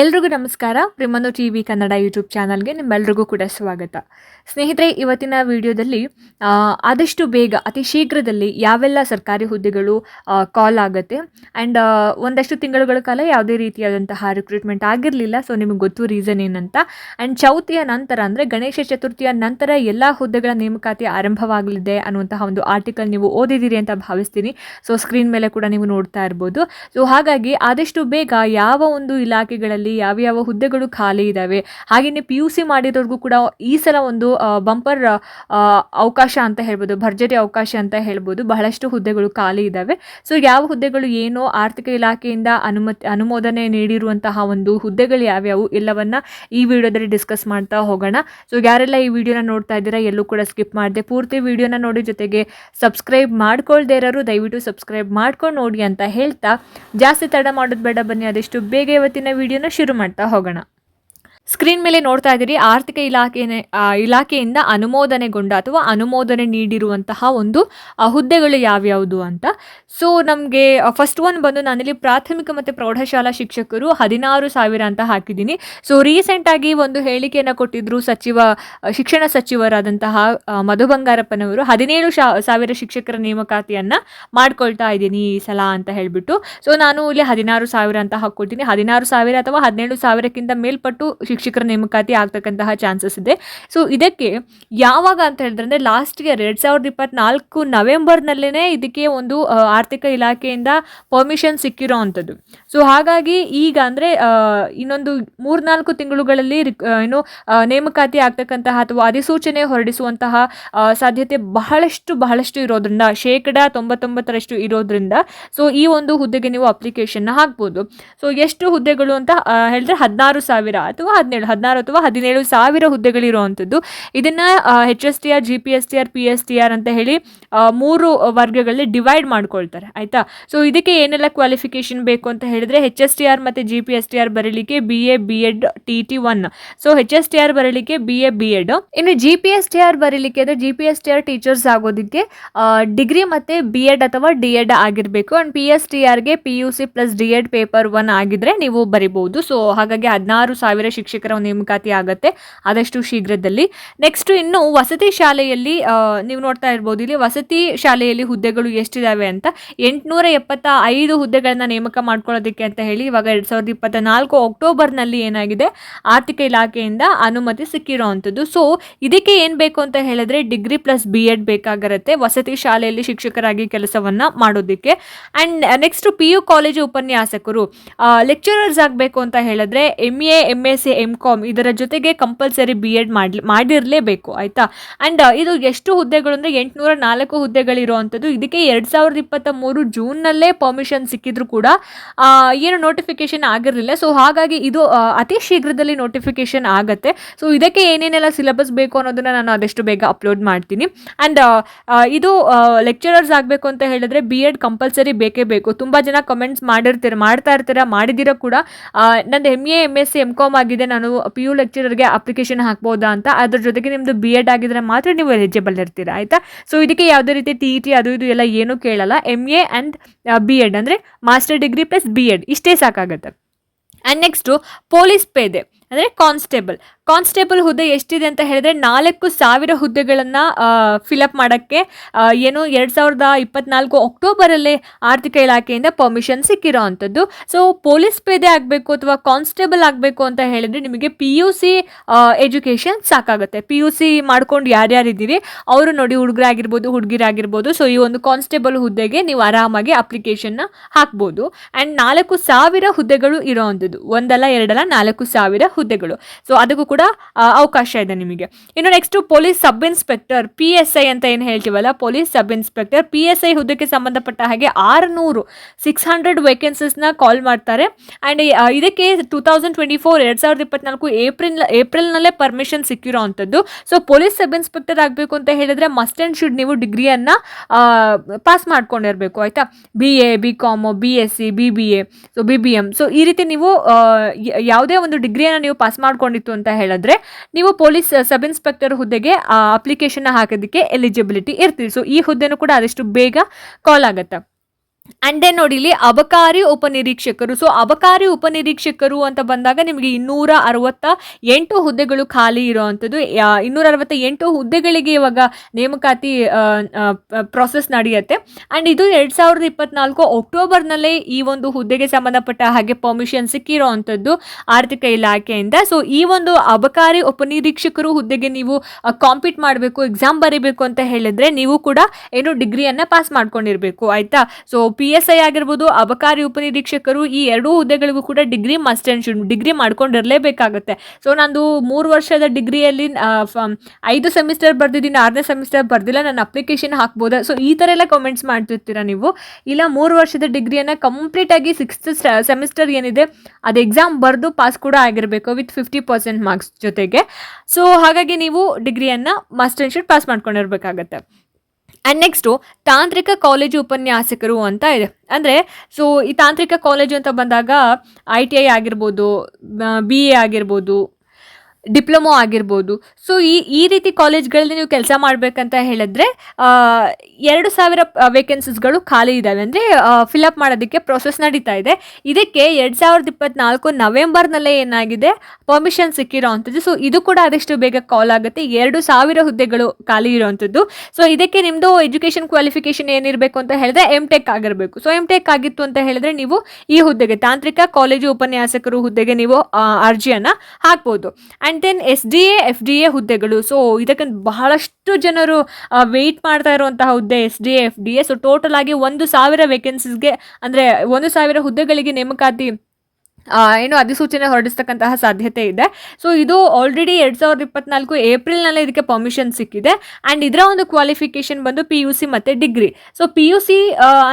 ಎಲ್ರಿಗೂ ನಮಸ್ಕಾರ. ಪ್ರಿಮನು ಟಿ ವಿ ಕನ್ನಡ ಯೂಟ್ಯೂಬ್ ಚಾನಲ್ಗೆ ನಿಮ್ಮೆಲ್ರಿಗೂ ಕೂಡ ಸ್ವಾಗತ. ಸ್ನೇಹಿತರೆ, ಇವತ್ತಿನ ವಿಡಿಯೋದಲ್ಲಿ ಆದಷ್ಟು ಬೇಗ, ಅತಿ ಶೀಘ್ರದಲ್ಲಿ ಯಾವೆಲ್ಲ ಸರ್ಕಾರಿ ಹುದ್ದೆಗಳು ಕಾಲ್ ಆಗುತ್ತೆ. ಆ್ಯಂಡ್ ಒಂದಷ್ಟು ತಿಂಗಳುಗಳ ಕಾಲ ಯಾವುದೇ ರೀತಿಯಾದಂತಹ ರಿಕ್ರೂಟ್ಮೆಂಟ್ ಆಗಿರಲಿಲ್ಲ. ಸೊ ನಿಮಗೆ ಗೊತ್ತು ರೀಸನ್ ಏನಂತ. ಆ್ಯಂಡ್ ಚೌತಿಯ ನಂತರ ಅಂದರೆ, ಗಣೇಶ ಚತುರ್ಥಿಯ ನಂತರ ಎಲ್ಲ ಹುದ್ದೆಗಳ ನೇಮಕಾತಿ ಆರಂಭವಾಗಲಿದೆ ಅನ್ನುವಂತಹ ಒಂದು ಆರ್ಟಿಕಲ್ ನೀವು ಓದಿದ್ದೀರಿ ಅಂತ ಭಾವಿಸ್ತೀನಿ. ಸೊ ಸ್ಕ್ರೀನ್ ಮೇಲೆ ಕೂಡ ನೀವು ನೋಡ್ತಾ ಇರ್ಬೋದು. ಸೊ ಹಾಗಾಗಿ ಆದಷ್ಟು ಬೇಗ ಯಾವ ಒಂದು ಇಲಾಖೆಗಳಲ್ಲಿ ಯಾವ್ಯಾವ ಹುದ್ದೆಗಳು ಖಾಲಿ ಇದ್ದಾವೆ ಹಾಗೆಯೇ ಪಿ ಯು ಸಿ ಮಾಡಿರೋರ್ಗೂ ಕೂಡ ಈ ಸಲ ಒಂದು ಬಂಪರ್ ಅವಕಾಶ ಅಂತ ಹೇಳ್ಬೋದು, ಭರ್ಜರಿ ಅವಕಾಶ ಅಂತ ಹೇಳ್ಬೋದು, ಬಹಳಷ್ಟು ಹುದ್ದೆಗಳು ಖಾಲಿ ಇದ್ದಾವೆ ಸೊ ಯಾವ ಹುದ್ದೆಗಳು ಏನೋ ಆರ್ಥಿಕ ಇಲಾಖೆಯಿಂದ ಅನುಮತಿ, ಅನುಮೋದನೆ ನೀಡಿರುವಂತಹ ಒಂದು ಹುದ್ದೆಗಳು ಯಾವ್ಯಾವು ಎಲ್ಲವನ್ನ ಈ ವಿಡಿಯೋದಲ್ಲಿ ಡಿಸ್ಕಸ್ ಮಾಡ್ತಾ ಹೋಗೋಣ. ಸೊ ಯಾರೆಲ್ಲ ಈ ವಿಡಿಯೋನ ನೋಡ್ತಾ ಇದ್ದೀರಾ, ಎಲ್ಲೂ ಕೂಡ ಸ್ಕಿಪ್ ಮಾಡಿದೆ, ಪೂರ್ತಿ ವಿಡಿಯೋನ ನೋಡಿ ಜೊತೆಗೆ ಸಬ್ಸ್ಕ್ರೈಬ್ ಮಾಡ್ಕೊಳ್ದೇ ಇರೋರು, ದಯವಿಟ್ಟು ಸಬ್ಸ್ಕ್ರೈಬ್ ಮಾಡ್ಕೊಂಡು ನೋಡಿ ಅಂತ ಹೇಳ್ತಾ. ಜಾಸ್ತಿ ತಡ ಮಾಡೋದು ಬೇಡ ಬನ್ನಿ ಅದೆಷ್ಟು ಬೇಗ ಇವತ್ತಿನ ವಿಡಿಯೋನ ಶುರು ಮಾಡ್ತಾ ಹೋಗೋಣ. ಸ್ಕ್ರೀನ್ ಮೇಲೆ ನೋಡ್ತಾ ಇದ್ದೀರಿ, ಆರ್ಥಿಕ ಇಲಾಖೆ ಇಲಾಖೆಯಿಂದ ಅನುಮೋದನೆಗೊಂಡ ಅಥವಾ ಅನುಮೋದನೆ ನೀಡಿರುವಂತಹ ಒಂದು ಹುದ್ದೆಗಳು ಯಾವ್ಯಾವುದು ಅಂತ. ಸೊ ನಮಗೆ ಫಸ್ಟ್ ಒನ್ ಬಂದು ನಾನಿಲ್ಲಿ ಪ್ರಾಥಮಿಕ ಮತ್ತು ಪ್ರೌಢಶಾಲಾ ಶಿಕ್ಷಕರು ಹದಿನಾರು ಸಾವಿರ ಅಂತ ಹಾಕಿದ್ದೀನಿ. ಸೊ ರೀಸೆಂಟಾಗಿ ಒಂದು ಹೇಳಿಕೆಯನ್ನು ಕೊಟ್ಟಿದ್ರು ಸಚಿವ ಶಿಕ್ಷಣ ಸಚಿವರಾದಂತಹ ಮಧು ಬಂಗಾರಪ್ಪನವರು. ಹದಿನೇಳು ಶಾ, ಸಾವಿರ ಶಿಕ್ಷಕರ ನೇಮಕಾತಿಯನ್ನು ಮಾಡ್ಕೊಳ್ತಾ ಇದ್ದೀನಿ ಈ ಸಲ ಅಂತ ಹೇಳಿಬಿಟ್ಟು. ಸೊ ನಾನು ಇಲ್ಲಿ ಹದಿನಾರು ಸಾವಿರ ಅಂತ ಹಾಕ್ಕೊಳ್ತೀನಿ ಹದಿನಾರು ಸಾವಿರ ಅಥವಾ ಹದಿನೇಳು ಸಾವಿರಕ್ಕಿಂತ ಮೇಲ್ಪಟ್ಟು ಶಿಕ್ಷಕರ ನೇಮಕಾತಿ ಆಗ್ತಕ್ಕಂತಹ ಚಾನ್ಸಸ್ ಇದೆ. ಸೊ ಇದಕ್ಕೆ ಯಾವಾಗ ಅಂತ ಹೇಳಿದ್ರೆ ಅಂದರೆ ಲಾಸ್ಟ್ ಇಯರ್ ಎರಡು ಸಾವಿರದ ಇಪ್ಪತ್ನಾಲ್ಕು ನವೆಂಬರ್ನಲ್ಲೇ ಇದಕ್ಕೆ ಒಂದು ಆರ್ಥಿಕ ಇಲಾಖೆಯಿಂದ ಪರ್ಮಿಷನ್ ಸಿಕ್ಕಿರೋ ಅಂಥದ್ದು. ಸೊ ಹಾಗಾಗಿ ಈಗ ಅಂದರೆ ಇನ್ನೊಂದು ಮೂರ್ನಾಲ್ಕು ತಿಂಗಳುಗಳಲ್ಲಿ ಏನು ನೇಮಕಾತಿ ಆಗ್ತಕ್ಕಂತಹ ಅಥವಾ ಅಧಿಸೂಚನೆ ಹೊರಡಿಸುವಂತಹ ಸಾಧ್ಯತೆ ಬಹಳಷ್ಟು ಬಹಳಷ್ಟು ಇರೋದ್ರಿಂದ, ಶೇಕಡ ತೊಂಬತ್ತೊಂಬತ್ತರಷ್ಟು ಇರೋದ್ರಿಂದ ಸೊ ಈ ಒಂದು ಹುದ್ದೆಗೆ ನೀವು ಅಪ್ಲಿಕೇಶನ್ನ ಹಾಕ್ಬೋದು. ಸೊ ಎಷ್ಟು ಹುದ್ದೆಗಳು ಅಂತ ಹೇಳಿದ್ರೆ ಹದಿನಾರು ಸಾವಿರ ಅಥವಾ ಹದಿನೇಳು, ಹದಿನಾರು ಅಥವಾ ಹದಿನೇಳು ಸಾವಿರ ಹುದ್ದೆಗಳಿರುವಂಥದ್ದು. ಇದನ್ನು H S T R G P S T R P S T R ಅಂತ ಹೇಳಿ ಮೂರು ವರ್ಗಗಳಲ್ಲಿ ಡಿವೈಡ್ ಮಾಡ್ಕೊಳ್ತಾರೆ. ಆಯಿತಾ? ಸೊ ಇದಕ್ಕೆ ಏನೆಲ್ಲ ಕ್ವಾಲಿಫಿಕೇಶನ್ ಬೇಕು ಅಂತ ಹೇಳಿದ್ರೆ ಹೆಚ್ ಎಸ್ ಟಿ ಆರ್ ಮತ್ತು G P S T R ಬರೀಲಿಕ್ಕೆ B A B Ed T T one so H S T R ಬರೀಲಿಕ್ಕೆ ಬಿ ಎ ಬಿ ಎಡ್ ಇನ್ನು G P S T R ಬರೀಲಿಕ್ಕೆ ಅಂದರೆ G P S T R teachers ಆಗೋದಕ್ಕೆ degree ಮತ್ತು B Ed ಅಥವಾ D Ed ಆಗಿರಬೇಕು. And P S T ಆರ್ಗೆ P U C plus D Ed paper one ಆಗಿದ್ರೆ ನೀವು ಬರಿಬಹುದು. So ಹಾಗಾಗಿ ಹದಿನಾರು ಸಾವಿರ ಶಿಕ್ಷಕರ ನೇಮಕಾತಿ ಆಗುತ್ತೆ, ಆದಷ್ಟು ಶೀಘ್ರದಲ್ಲಿ. ನೆಕ್ಸ್ಟ್ ಇನ್ನು ವಸತಿ ಶಾಲೆಯಲ್ಲಿ ನೀವು ನೋಡ್ತಾ ಇರ್ಬೋದು, ಇಲ್ಲಿ ವಸತಿ ಶಾಲೆಯಲ್ಲಿ ಹುದ್ದೆಗಳು ಎಷ್ಟಿದಾವೆ ಅಂತ ಎಂಟುನೂರ ಎಪ್ಪತ್ತ ಐದು ಹುದ್ದೆಗಳನ್ನ ನೇಮಕ ಮಾಡ್ಕೊಳ್ಳೋದಕ್ಕೆ ಅಂತ ಹೇಳಿ ಇವಾಗ ಎರಡು ಸಾವಿರದ ಇಪ್ಪತ್ತ ನಾಲ್ಕು ಅಕ್ಟೋಬರ್ನಲ್ಲಿ ಏನಾಗಿದೆ, ಆರ್ಥಿಕ ಇಲಾಖೆಯಿಂದ ಅನುಮತಿ ಸಿಕ್ಕಿರೋವಂಥದ್ದು ಸೊ ಇದಕ್ಕೆ ಏನು ಬೇಕು ಅಂತ ಹೇಳಿದ್ರೆ ಡಿಗ್ರಿ ಪ್ಲಸ್ ಬಿ ಎಡ್ ಬೇಕಾಗಿರುತ್ತೆ ವಸತಿ ಶಾಲೆಯಲ್ಲಿ ಶಿಕ್ಷಕರಾಗಿ ಕೆಲಸವನ್ನ ಮಾಡೋದಕ್ಕೆ. And next P U college ಉಪನ್ಯಾಸಕರು ಲೆಕ್ಚರರ್ಸ್ ಆಗಬೇಕು ಅಂತ ಹೇಳಿದ್ರೆ M A M S C M Com ಇದರ ಜೊತೆಗೆ ಕಂಪಲ್ಸರಿ ಬಿ ಎಡ್ ಮಾಡಿ ಮಾಡಿರಲೇಬೇಕು, ಆಯಿತಾ? ಆ್ಯಂಡ್ ಇದು ಎಷ್ಟು ಹುದ್ದೆಗಳು ಅಂದರೆ ಎಂಟುನೂರ ನಾಲ್ಕು ಹುದ್ದೆಗಳಿರುವಂಥದ್ದು. ಇದಕ್ಕೆ ಎರಡು ಸಾವಿರದ ಇಪ್ಪತ್ತ ಮೂರು ಜೂನ್ನಲ್ಲೇ ಪರ್ಮಿಷನ್ ಸಿಕ್ಕಿದ್ರು ಕೂಡ ಏನು ನೋಟಿಫಿಕೇಶನ್ ಆಗಿರಲಿಲ್ಲ. ಸೊ ಹಾಗಾಗಿ ಇದು ಅತಿ ಶೀಘ್ರದಲ್ಲಿ ನೋಟಿಫಿಕೇಶನ್ ಆಗುತ್ತೆ. ಸೊ ಇದಕ್ಕೆ ಏನೇನೆಲ್ಲ ಸಿಲೆಬಸ್ ಬೇಕು ಅನ್ನೋದನ್ನ ನಾನು ಆದಷ್ಟು ಬೇಗ ಅಪ್ಲೋಡ್ ಮಾಡ್ತೀನಿ. ಆ್ಯಂಡ್ ಇದು ಲೆಕ್ಚರರ್ಸ್ ಆಗಬೇಕು ಅಂತ ಹೇಳಿದ್ರೆ ಬಿ ಎಡ್ ಕಂಪಲ್ಸರಿ ಬೇಕೇ ಬೇಕು. ತುಂಬ ಜನ ಕಮೆಂಟ್ಸ್ ಮಾಡಿರ್ತೀರ, ಮಾಡ್ತಾ ಇರ್ತೀರ ಮಾಡಿದಿರ ಕೂಡ ನಂದು M A M S C M com ಆಗಿದೆ. ನಾನು ಪಿ ಯು ಲೆಕ್ಚರರ್ಗೆ ಅಪ್ಲಿಕೇಶನ್ ಹಾಕ್ಬೋದಾ ಅಂತ. ಅದ್ರ ಜೊತೆಗೆ ನಿಮ್ಮದು ಬಿ ಎಡ್ ಆಗಿದ್ರೆ ಮಾತ್ರ ನೀವು ಎಲಿಜಿಬಲ್ ಇರ್ತೀರಾ, ಆಯಿತಾ? ಸೊ ಇದಕ್ಕೆ ಯಾವುದೇ ರೀತಿ ಟಿ ಟಿ ಅದು ಇದು ಎಲ್ಲ ಏನೂ ಕೇಳಲ್ಲ. M A and B Ed ಅಂದರೆ master degree plus B Ed ಇಷ್ಟೇ ಸಾಕಾಗುತ್ತೆ. ಆ್ಯಂಡ್ ನೆಕ್ಸ್ಟು ಪೊಲೀಸ್ ಪೇದೆ ಅಂದರೆ ಕಾನ್ಸ್ಟೇಬಲ್ ಕಾನ್ಸ್ಟೇಬಲ್ ಹುದ್ದೆ ಎಷ್ಟಿದೆ ಅಂತ ಹೇಳಿದ್ರೆ ನಾಲ್ಕು ಸಾವಿರ ಹುದ್ದೆಗಳನ್ನು ಫಿಲಪ್ ಮಾಡೋಕ್ಕೆ ಏನು ಎರಡು ಸಾವಿರದ ಇಪ್ಪತ್ನಾಲ್ಕು ಅಕ್ಟೋಬರಲ್ಲೇ ಆರ್ಥಿಕ ಇಲಾಖೆಯಿಂದ ಪರ್ಮಿಷನ್ ಸಿಕ್ಕಿರೋ ಅಂಥದ್ದು. ಸೊ ಪೊಲೀಸ್ ಪೇದೆ ಆಗಬೇಕು ಅಥವಾ ಕಾನ್ಸ್ಟೇಬಲ್ ಆಗಬೇಕು ಅಂತ ಹೇಳಿದ್ರೆ ನಿಮಗೆ ಪಿ ಯು ಸಿ ಎಜುಕೇಷನ್ ಸಾಕಾಗುತ್ತೆ. ಪಿ ಯು ಸಿ ಮಾಡ್ಕೊಂಡು ಯಾರ್ಯಾರಿದ್ದೀರಿ, ಅವರು ನೋಡಿ ಹುಡುಗರಾಗಿರ್ಬೋದು ಹುಡುಗಿರಾಗಿರ್ಬೋದು ಸೊ ಈ ಒಂದು ಕಾನ್ಸ್ಟೇಬಲ್ ಹುದ್ದೆಗೆ ನೀವು ಆರಾಮಾಗಿ ಅಪ್ಲಿಕೇಶನ್ನ ಹಾಕ್ಬೋದು. ಆ್ಯಂಡ್ ನಾಲ್ಕು ಸಾವಿರ ಹುದ್ದೆಗಳು ಇರೋ ಅಂಥದ್ದು. ಒಂದಲ್ಲ, ಎರಡಲ್ಲ, ನಾಲ್ಕು ಸಾವಿರ ಹುದ್ದೆಗಳು. ಸೊ ಅದಕ್ಕೂ ಕೂಡ ಅವಕಾಶ ಇದೆ ನಿಮಗೆ. ಇನ್ನು next police sub inspector P S I ಅಂತ ಏನು ಹೇಳ್ತೀವಲ್ಲ police sub inspector P S I ಹುದ್ದೆಗೆ ಸಂಬಂಧಪಟ್ಟ ಹಾಗೆ ಆರುನೂರು ಸಿಕ್ಸ್ ಹಂಡ್ರೆಡ್ ವೇಕೆನ್ಸೀಸ್ನ ಕಾಲ್ ಮಾಡ್ತಾರೆ. ಆ್ಯಂಡ್ ಇದಕ್ಕೆ ಟೂ ತೌಸಂಡ್ ಟ್ವೆಂಟಿ ಫೋರ್ ಎರಡು ಸಾವಿರದ ಇಪ್ಪತ್ನಾಲ್ಕು ಏಪ್ರಿಲ್, ಏಪ್ರಿಲ್ನಲ್ಲೇ ಪರ್ಮಿಷನ್ ಸಿಕ್ಕಿರೋ ಅಂಥದ್ದು. ಸೊ ಪೊಲೀಸ್ ಸಬ್ ಇನ್ಸ್ಪೆಕ್ಟರ್ ಆಗಬೇಕು ಅಂತ ಹೇಳಿದ್ರೆ ಮಸ್ಟ್ ಆ್ಯಂಡ್ ಶುಡ್ ನೀವು ಡಿಗ್ರಿಯನ್ನು ಪಾಸ್ ಮಾಡ್ಕೊಂಡಿರಬೇಕು, ಆಯಿತಾ? B A B Com B S C B B A so B B M so ಈ ರೀತಿ ನೀವು ಯಾವುದೇ ಒಂದು ಡಿಗ್ರಿಯನ್ನು ನೀವು ಪಾಸ್ ಮಾಡ್ಕೊಂಡಿತ್ತು ಅಂತ ಹೇಳಿದ್ರೆ ನೀವು ಪೊಲೀಸ್ ಸಬ್ ಇನ್ಸ್ಪೆಕ್ಟರ್ ಹುದ್ದೆಗೆ ಅಪ್ಲಿಕೇಶನ್ ಹಾಕೋದಕ್ಕೆ ಎಲಿಜಿಬಿಲಿಟಿ ಇರ್ತೀರಿ. ಸೊ ಈ ಹುದ್ದೆನೂ ಕೂಡ ಆದಷ್ಟು ಬೇಗ ಕಾಲ್ ಆಗುತ್ತೆ. ಅಂಡ್ ದೆನ್ ನೋಡಿ ಇಲ್ಲಿ ಅಬಕಾರಿ ಉಪನಿರೀಕ್ಷಕರು. ಸೊ ಅಬಕಾರಿ ಉಪನಿರೀಕ್ಷಕರು ಅಂತ ಬಂದಾಗ ನಿಮಗೆ ಇನ್ನೂರ ಅರವತ್ತ ಎಂಟು ಹುದ್ದೆಗಳು ಖಾಲಿ ಇರುವಂಥದ್ದು ಇನ್ನೂರ ಅರವತ್ತ ಎಂಟು ಹುದ್ದೆಗಳಿಗೆ ಇವಾಗ ನೇಮಕಾತಿ ಪ್ರಾಸೆಸ್ ನಡೆಯುತ್ತೆ. ಆ್ಯಂಡ್ ಇದು ಎರಡು ಸಾವಿರದ ಇಪ್ಪತ್ನಾಲ್ಕು ಅಕ್ಟೋಬರ್ನಲ್ಲೇ ಈ ಒಂದು ಹುದ್ದೆಗೆ ಸಂಬಂಧಪಟ್ಟ ಹಾಗೆ ಪರ್ಮಿಷನ್ ಸಿಕ್ಕಿರೋವಂಥದ್ದು ಆರ್ಥಿಕ ಇಲಾಖೆಯಿಂದ. ಸೊ ಈ ಒಂದು ಅಬಕಾರಿ ಉಪನಿರೀಕ್ಷಕರು ಹುದ್ದೆಗೆ ನೀವು ಕಾಂಪೀಟ್ ಮಾಡಬೇಕು ಎಕ್ಸಾಮ್ ಬರೀಬೇಕು ಅಂತ ಹೇಳಿದ್ರೆ ನೀವು ಕೂಡ ಏನು ಡಿಗ್ರಿಯನ್ನು ಪಾಸ್ ಮಾಡ್ಕೊಂಡಿರಬೇಕು. ಆಯಿತಾ? ಸೊ ಪಿ ಎಸ್ ಐ ಆಗಿರ್ಬೋದು, ಅಬಕಾರಿ ಉಪನಿರೀಕ್ಷಕರು ಈ ಎರಡೂ ಹುದ್ದೆಗಳಿಗೂ ಕೂಡ degree must and should degree ಮಾಡ್ಕೊಂಡಿರಲೇಬೇಕಾಗುತ್ತೆ. So ನಂದು ಮೂರು ವರ್ಷದ ಡಿಗ್ರಿಯಲ್ಲಿ ಐದು ಸೆಮಿಸ್ಟರ್ ಬರ್ದಿದ್ದೀನಿ, ಆರನೇ ಸೆಮಿಸ್ಟರ್ ಬರ್ದಿಲ್ಲ ನಾನು ಅಪ್ಲಿಕೇಶನ್ ಹಾಕ್ಬೋದಾ? ಸೊ ಈ ಥರ ಎಲ್ಲ ಕಮೆಂಟ್ಸ್ ಮಾಡ್ತಿರ್ತೀರಾ ನೀವು? ಇಲ್ಲ, ಮೂರು ವರ್ಷದ ಡಿಗ್ರಿಯನ್ನು ಕಂಪ್ಲೀಟಾಗಿ ಸಿಕ್ಸ್ತ್ ಸೆಮಿಸ್ಟರ್ ಏನಿದೆ, ಅದು ಎಕ್ಸಾಮ್ ಬರೆದು ಪಾಸ್ ಕೂಡ ಆಗಿರಬೇಕು ವಿತ್ ಫಿಫ್ಟಿ ಪರ್ಸೆಂಟ್ ಮಾರ್ಕ್ಸ್ ಜೊತೆಗೆ. ಸೊ ಹಾಗಾಗಿ ನೀವು ಡಿಗ್ರಿಯನ್ನು ಮಸ್ಟ್ ಆ್ಯಂಡ್ ಶುಡ್ ಪಾಸ್ ಮಾಡ್ಕೊಂಡಿರ್ಬೇಕಾಗತ್ತೆ. ಆ್ಯಂಡ್ ನೆಕ್ಸ್ಟು ತಾಂತ್ರಿಕ ಕಾಲೇಜು ಉಪನ್ಯಾಸಕರು ಅಂತ ಇದೆ. ಅಂದರೆ ಸೊ ಈ ತಾಂತ್ರಿಕ ಕಾಲೇಜು ಅಂತ ಬಂದಾಗ ಐ ಟಿ ಐ ಆಗಿರ್ಬೋದು ಬಿ ಎ ಆಗಿರ್ಬೋದು ಡಿಪ್ಲೊಮೊ ಆಗಿರ್ಬೋದು. ಸೊ ಈ ಈ ರೀತಿ ಕಾಲೇಜ್ಗಳಲ್ಲಿ ನೀವು ಕೆಲಸ ಮಾಡಬೇಕಂತ ಹೇಳಿದ್ರೆ ಎರಡು ಸಾವಿರ ವೇಕೆನ್ಸೀಸ್ಗಳು ಖಾಲಿ ಇದ್ದಾವೆ ಅಂದರೆ ಫಿಲಪ್ ಮಾಡೋದಕ್ಕೆ ಪ್ರೊಸೆಸ್ ನಡೀತಾ ಇದೆ. ಇದಕ್ಕೆ ಎರಡು ಸಾವಿರದ ಇಪ್ಪತ್ನಾಲ್ಕು ನವೆಂಬರ್ನಲ್ಲೇ ಏನಾಗಿದೆ? ಪರ್ಮಿಷನ್ ಸಿಕ್ಕಿರೋ ಅಂಥದ್ದು. ಸೊ ಇದು ಕೂಡ ಆದಷ್ಟು ಬೇಗ ಕಾಲ್ ಆಗುತ್ತೆ. ಎರಡು ಸಾವಿರ ಹುದ್ದೆಗಳು ಖಾಲಿ ಇರೋವಂಥದ್ದು ಸೊ ಇದಕ್ಕೆ ನಿಮ್ಮದು ಎಜುಕೇಷನ್ ಕ್ವಾಲಿಫಿಕೇಷನ್ ಏನಿರಬೇಕು ಅಂತ ಹೇಳಿದ್ರೆ ಎಂ ಟೆಕ್ ಆಗಿರಬೇಕು. ಸೊ ಎಂ ಟೆಕ್ ಆಗಿತ್ತು ಅಂತ ಹೇಳಿದ್ರೆ ನೀವು ಈ ಹುದ್ದೆಗೆ, ತಾಂತ್ರಿಕ ಕಾಲೇಜು ಉಪನ್ಯಾಸಕರು ಹುದ್ದೆಗೆ ನೀವು ಅರ್ಜಿಯನ್ನು ಹಾಕ್ಬೋದು. And then S D A F D A ಹುದ್ದೆಗಳು. ಸೊ ಇದಕ್ಕಂತ ಬಹಳಷ್ಟು ಜನರು ವೆಯ್ಟ್ ಮಾಡ್ತಾ ಇರುವಂತಹ ಹುದ್ದೆ S D A F D A so total ಆಗಿ ಒಂದು ಸಾವಿರ ವೇಕೆನ್ಸೀಸ್ಗೆ ಅಂದರೆ ಒಂದು ಸಾವಿರ ಹುದ್ದೆಗಳಿಗೆ ನೇಮಕಾತಿ ಏನು ಅಧಿಸೂಚನೆ ಹೊರಡಿಸ್ತಕ್ಕಂತಹ ಸಾಧ್ಯತೆ ಇದೆ. ಸೊ ಇದು ಆಲ್ರೆಡಿ ಎರಡು ಸಾವಿರದ ಇಪ್ಪತ್ನಾಲ್ಕು ಏಪ್ರಿಲ್ನಲ್ಲೇ ಇದಕ್ಕೆ ಪರ್ಮಿಷನ್ ಸಿಕ್ಕಿದೆ. ಆ್ಯಂಡ್ ಇದರ ಒಂದು ಕ್ವಾಲಿಫಿಕೇಷನ್ ಬಂದು ಪಿ ಯು ಸಿ ಮತ್ತು degree so P U C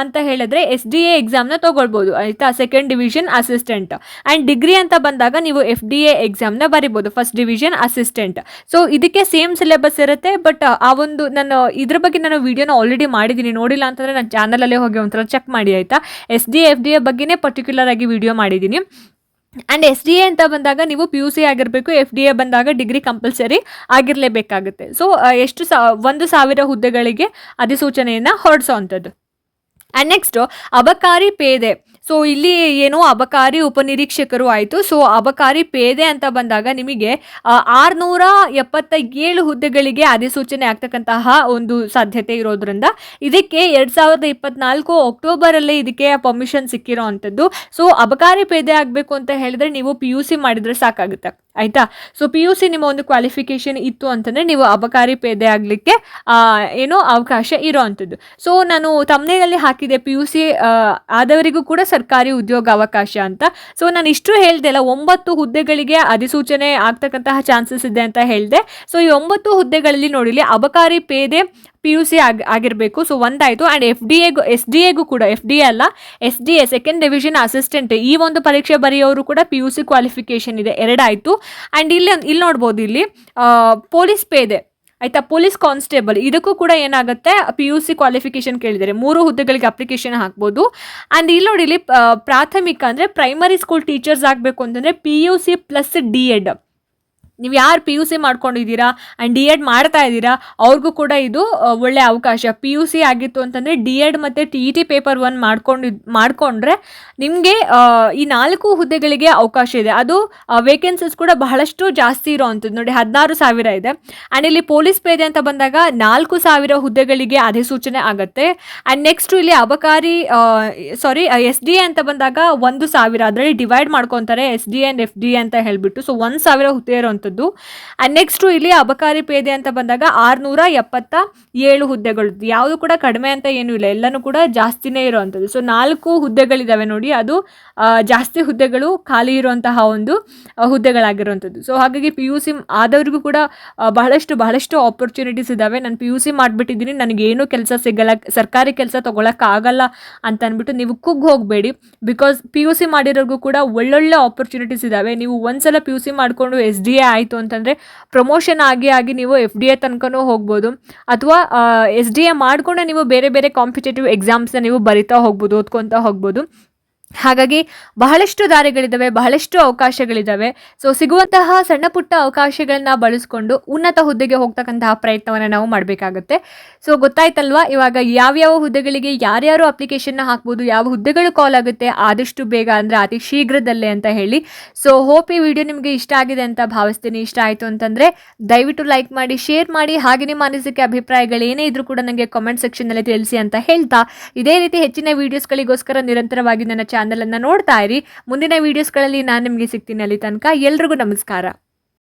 ಅಂತ ಹೇಳಿದ್ರೆ ಎಸ್ ಡಿ ಎ ಎಕ್ಸಾಮ್ನ ತೊಗೊಳ್ಬೋದು. ಆಯಿತಾ? Second division assistant and degree ಅಂತ ಬಂದಾಗ ನೀವು ಎಫ್ ಡಿ ಎ ಎಕ್ಸಾಮ್ನ ಬರಿಬೋದು. ಫಸ್ಟ್ ಡಿವಿಷನ್ ಅಸಿಸ್ಟೆಂಟ್ ಸೊ ಇದಕ್ಕೆ ಸೇಮ್ ಸಿಲೆಬಸ್ ಇರುತ್ತೆ. ಬಟ್ ಆ ಒಂದು ನಾನು, ಇದ್ರ ಬಗ್ಗೆ ನಾನು ವಿಡಿಯೋನ ಆಲ್ರೆಡಿ ಮಾಡಿದ್ದೀನಿ. ನೋಡಿಲ್ಲ ಅಂತಂದರೆ ನನ್ನ ಚಾನಲಲ್ಲೇ ಹೋಗಿ ಒಂಥರ ಚೆಕ್ ಮಾಡಿ, ಆಯಿತಾ? S D F D A ಬಗ್ಗೆನೇ ಪರ್ಟಿಕ್ಯುಲರ್ ಆಗಿ ವಿಡಿಯೋ ಮಾಡಿದ್ದೀನಿ. ಆ್ಯಂಡ್ ಎಸ್ ಡಿ ಎ ಅಂತ ಬಂದಾಗ ನೀವು ಪಿ ಯು ಸಿ ಆಗಿರಬೇಕು ಎಫ್ ಡಿ ಎ ಬಂದಾಗ ಡಿಗ್ರಿ ಕಂಪಲ್ಸರಿ ಆಗಿರಲೇಬೇಕಾಗುತ್ತೆ. ಸೊ ಎಷ್ಟು ಸಾ, ಒಂದು ಸಾವಿರ ಹುದ್ದೆಗಳಿಗೆ ಅಧಿಸೂಚನೆಯನ್ನು ಹೊರಡಿಸೋ ಅಂಥದ್ದು ಆ್ಯಂಡ್ ನೆಕ್ಸ್ಟು ಅಬಕಾರಿ ಪೇದೆ. ಸೊ ಇಲ್ಲಿ ಏನು ಅಬಕಾರಿ ಉಪನಿರೀಕ್ಷಕರು ಆಯಿತು. ಸೊ ಅಬಕಾರಿ ಪೇದೆ ಅಂತ ಬಂದಾಗ ನಿಮಗೆ ಆರುನೂರ ಎಪ್ಪತ್ತ ಏಳು ಹುದ್ದೆಗಳಿಗೆ ಅಧಿಸೂಚನೆ ಆಗ್ತಕ್ಕಂತಹ ಒಂದು ಸಾಧ್ಯತೆ ಇರೋದ್ರಿಂದ ಇದಕ್ಕೆ ಎರಡು ಸಾವಿರದ ಇಪ್ಪತ್ನಾಲ್ಕು ಅಕ್ಟೋಬರಲ್ಲೇ ಇದಕ್ಕೆ ಪರ್ಮಿಷನ್ ಸಿಕ್ಕಿರೋ ಅಂಥದ್ದು. ಸೊ ಅಬಕಾರಿ ಪೇದೆ ಆಗಬೇಕು ಅಂತ ಹೇಳಿದ್ರೆ ನೀವು ಪಿ ಯು ಸಿ ಮಾಡಿದರೆ ಸಾಕಾಗುತ್ತೆ. ಆಯಿತಾ? ಸೊ ಪಿ ಯು ಸಿ ನಿಮ್ಮ ಒಂದು ಕ್ವಾಲಿಫಿಕೇಷನ್ ಇತ್ತು ಅಂತಂದರೆ ನೀವು ಅಬಕಾರಿ ಪೇದೆ ಆಗಲಿಕ್ಕೆ ಏನೋ ಅವಕಾಶ ಇರೋ ಅಂಥದ್ದು. ಸೊ ನಾನು ತಮ್ಮನೇಲಿ ಹಾಕಿದೆ ಪಿ ಯು ಸಿ ಆದವರಿಗೂ ಕೂಡ ಸರ್ಕಾರಿ ಉದ್ಯೋಗ ಅವಕಾಶ ಅಂತ. ಸೊ ನಾನು ಇಷ್ಟು ಹೇಳ್ದೆ ಅಲ್ಲ, ಒಂಬತ್ತು ಹುದ್ದೆಗಳಿಗೆ ಅಧಿಸೂಚನೆ ಆಗ್ತಕ್ಕಂತಹ ಚಾನ್ಸಸ್ ಇದೆ ಅಂತ ಹೇಳಿದೆ. ಸೊ ಈ ಒಂಬತ್ತು ಹುದ್ದೆಗಳಲ್ಲಿ ನೋಡಿಲಿ ಅಬಕಾರಿ ಪೇದೆ ಪಿ ಯು ಸಿ ಆಗಿ, ಆಗಿರಬೇಕು. ಸೊ ಒಂದಾಯಿತು. ಆ್ಯಂಡ್ ಎಫ್ ಡಿ ಎಗೂ ಎಸ್ ಡಿ ಎಗೂ ಕೂಡ ಎಫ್ ಡಿ ಅಲ್ಲ S D A second division assistant ಈ ಒಂದು ಪರೀಕ್ಷೆ ಬರೆಯೋರು ಕೂಡ ಪಿ ಯು ಸಿ ಕ್ವಾಲಿಫಿಕೇಷನ್ ಇದೆ. ಎರಡಾಯಿತು. ಆ್ಯಂಡ್ ಇಲ್ಲಿ ಇಲ್ಲಿ ನೋಡ್ಬೋದು ಇಲ್ಲಿ ಪೊಲೀಸ್ ಪೇದೆ ಆಯಿತಾ? Police constable. ಇದಕ್ಕೂ ಕೂಡ ಏನಾಗುತ್ತೆ? ಪಿ ಯು ಸಿ ಕ್ವಾಲಿಫಿಕೇಷನ್ ಕೇಳಿದರೆ ಮೂರು ಹುದ್ದೆಗಳಿಗೆ ಅಪ್ಲಿಕೇಶನ್ ಹಾಕ್ಬೋದು. ಆ್ಯಂಡ್ ಇಲ್ಲಿ ನೋಡಿ, ಇಲ್ಲಿ ಪ್ರಾಥಮಿಕ ಅಂದರೆ ಪ್ರೈಮರಿ ಸ್ಕೂಲ್ ಟೀಚರ್ಸ್ ಆಗಬೇಕು ಅಂತಂದರೆ P U C plus D Ed ನೀವು ಯಾರು ಪಿ ಯು ಸಿ ಮಾಡ್ಕೊಂಡಿದ್ದೀರಾ ಆ್ಯಂಡ್ ಡಿ ಎಡ್ ಮಾಡ್ತಾ ಇದ್ದೀರಾ, ಅವ್ರಿಗೂ ಕೂಡ ಇದು ಒಳ್ಳೆಯ ಒಳ್ಳೆ ಅವಕಾಶ. ಪಿ ಯು ಸಿ ಆಗಿತ್ತು ಅಂತಂದರೆ ಡಿ ಎಡ್ ಮತ್ತು T E T paper one ಮಾಡ್ಕೊಂಡು, ಮಾಡಿಕೊಂಡ್ರೆ ನಿಮಗೆ ಈ ನಾಲ್ಕು ಹುದ್ದೆಗಳಿಗೆ ಅವಕಾಶ ಇದೆ. ಅದು ವೇಕೆನ್ಸೀಸ್ ಕೂಡ ಬಹಳಷ್ಟು ಜಾಸ್ತಿ ಇರೋವಂಥದ್ದು. ನೋಡಿ, ಹದಿನಾರು ಸಾವಿರ ಇದೆ. ಆ್ಯಂಡ್ ಇಲ್ಲಿ ಪೊಲೀಸ್ ಪೇದೆ ಅಂತ ಬಂದಾಗ ನಾಲ್ಕು ಸಾವಿರ ಹುದ್ದೆಗಳಿಗೆ ಅಧಿಸೂಚನೆ ಆಗುತ್ತೆ. ಆ್ಯಂಡ್ ನೆಕ್ಸ್ಟು ಇಲ್ಲಿ ಅಬಕಾರಿ ಸಾರಿ ಎಸ್ ಡಿ ಎ ಅಂತ ಬಂದಾಗ ಒಂದು ಸಾವಿರ. ಅದರಲ್ಲಿ ಡಿವೈಡ್ ಮಾಡ್ಕೊತಾರೆ S D and F D ಅಂತ ಹೇಳಿಬಿಟ್ಟು. ಸೊ ಒಂದು ಸಾವಿರ ಹುದ್ದೆ ಇರೋವಂಥದ್ದು. ಆ್ಯಂಡ್ ನೆಕ್ಸ್ಟು ಇಲ್ಲಿ ಅಬಕಾರಿ ಪೇದೆ ಅಂತ ಬಂದಾಗ ಆರುನೂರ ಎಪ್ಪತ್ತ ಏಳು ಹುದ್ದೆಗಳು. ಯಾವುದು ಕೂಡ ಕಡಿಮೆ ಅಂತ ಏನೂ ಇಲ್ಲ. ಎಲ್ಲನೂ ಕೂಡ ಜಾಸ್ತಿನೇ ಇರೋವಂಥದ್ದು. ಸೊ ನಾಲ್ಕು ಹುದ್ದೆಗಳಿದ್ದಾವೆ ನೋಡಿ. ಅದು ಜಾಸ್ತಿ ಹುದ್ದೆಗಳು, ಖಾಲಿ ಇರುವಂತಹ ಒಂದು ಹುದ್ದೆಗಳಾಗಿರುವಂಥದ್ದು. ಸೊ ಹಾಗಾಗಿ ಪಿ ಯು ಸಿ ಆದವ್ರಿಗೂ ಕೂಡ ಬಹಳಷ್ಟು ಬಹಳಷ್ಟು ಆಪರ್ಚುನಿಟೀಸ್ ಇದ್ದಾವೆ ನಾನು ಪಿ ಯು ಸಿ ಮಾಡಿಬಿಟ್ಟಿದ್ದೀನಿ. ನನಗೇನು ಕೆಲಸ ಸಿಗಲ್ಲ. ಸರ್ಕಾರಿ ಕೆಲಸ ಆಗಲ್ಲ ಅಂತ ಅಂದ್ಬಿಟ್ಟು ನೀವು ಕುಗ್ಗಿ ಹೋಗಬೇಡಿ. ಬಿಕಾಸ್ ಪಿ ಯು ಸಿ ಮಾಡಿರೋರ್ಗೂ ಕೂಡ ಒಳ್ಳೊಳ್ಳೆ ಆಪರ್ಚುನಿಟೀಸ್ ಇದ್ದಾವೆ ನೀವು ಒಂದ್ಸಲ ಪಿ ಯು ಸಿ ಮಾಡಿಕೊಂಡು ಎಸ್ ಡಿ ಎ ಆಯಿತು ಅಂತಂದರೆ ಪ್ರಮೋಷನ್ ಆಗಿ ಆಗಿ ನೀವು ಎಫ್ ಡಿ ಎ ತನಕನೂ ಹೋಗ್ಬೋದು. ಅಥವಾ ಎಸ್ ಡಿ ಎ ಮಾಡಿಕೊಂಡೆ ನೀವು ಬೇರೆ ಬೇರೆ ಕಾಂಪಿಟೇಟಿವ್ ಎಕ್ಸಾಮ್ಸ್ನ ನೀವು ಬರಿತಾ ಹೋಗ್ಬೋದು, ಓದ್ಕೊತಾ ಹೋಗ್ಬೋದು. ಹಾಗಾಗಿ ಬಹಳಷ್ಟು ದಾರಿಗಳಿದ್ದಾವೆ, ಬಹಳಷ್ಟು ಅವಕಾಶಗಳಿದ್ದಾವೆ. ಸೊ ಸಿಗುವಂತಹ ಸಣ್ಣ ಪುಟ್ಟ ಅವಕಾಶಗಳನ್ನ ಬಳಸ್ಕೊಂಡು ಉನ್ನತ ಹುದ್ದೆಗೆ ಹೋಗ್ತಕ್ಕಂತಹ ಪ್ರಯತ್ನವನ್ನು ನಾವು ಮಾಡಬೇಕಾಗುತ್ತೆ. ಸೊ ಗೊತ್ತಾಯ್ತಲ್ವಾ? ಇವಾಗ ಯಾವ್ಯಾವ ಹುದ್ದೆಗಳಿಗೆ ಯಾರ್ಯಾರು ಅಪ್ಲಿಕೇಶನ್ನ ಹಾಕ್ಬೋದು, ಯಾವ ಹುದ್ದೆಗಳು ಕಾಲ್ ಆಗುತ್ತೆ, ಆದಷ್ಟು ಬೇಗ ಅಂದರೆ ಅತಿ ಶೀಘ್ರದಲ್ಲೇ ಅಂತ ಹೇಳಿ. ಸೊ ಹೋಪ್ ಈ ವಿಡಿಯೋ ನಿಮಗೆ ಇಷ್ಟ ಆಗಿದೆ ಅಂತ ಭಾವಿಸ್ತೀನಿ. ಇಷ್ಟ ಆಯಿತು ಅಂತಂದರೆ ದಯವಿಟ್ಟು ಲೈಕ್ ಮಾಡಿ ಶೇರ್ ಮಾಡಿ. ಹಾಗೆ ನಿಮ್ಮ ಅನಿಸಿಕೆ, ಅಭಿಪ್ರಾಯಗಳು ಏನೇ ಇದ್ರೂ ಕೂಡ ನನಗೆ ಕಾಮೆಂಟ್ ಸೆಕ್ಷನ್ನಲ್ಲಿ ತಿಳಿಸಿ ಅಂತ ಹೇಳ್ತಾ. ಇದೇ ರೀತಿ ಹೆಚ್ಚಿನ ವೀಡಿಯೋಸ್ಗಳಿಗೋಸ್ಕರ ನಿರಂತರವಾಗಿ ನನ್ನ ಚಾನಲನ್ನು ನೋಡ್ತಾ ಇರಿ. ಮುಂದಿನ ವೀಡಿಯೋಸ್ಗಳಲ್ಲಿ ನಾನು ನಿಮಗೆ ಸಿಗ್ತೀನಿ ಅಲ್ಲಿ ತನಕ. ಎಲ್ರಿಗೂ ನಮಸ್ಕಾರ.